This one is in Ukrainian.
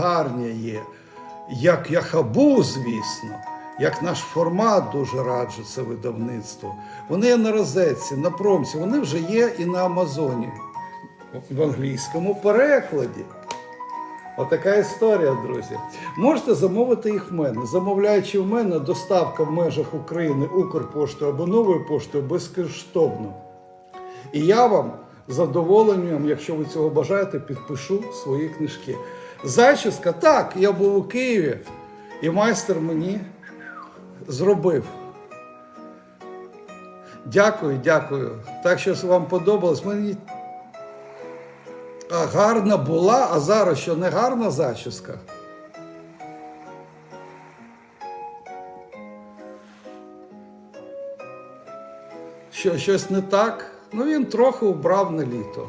гарні є, як Яхабу, звісно, як наш формат дуже раджу це видавництво. Вони є на розетці, на промці, вони вже є і на Амазоні в англійському перекладі. Отака історія, друзі. Можете замовити їх в мене. Замовляючи в мене, доставка в межах України Укрпоштою або новою поштою безкоштовно. І я вам задоволенням, якщо ви цього бажаєте, підпишу свої книжки. Зачіска, так, я був у Києві, і майстер мені зробив. Дякую, дякую. Так що вам подобалось. Мені гарна була, а зараз що не гарна зачіска. Що, щось не так? Ну він трохи убрав на літо.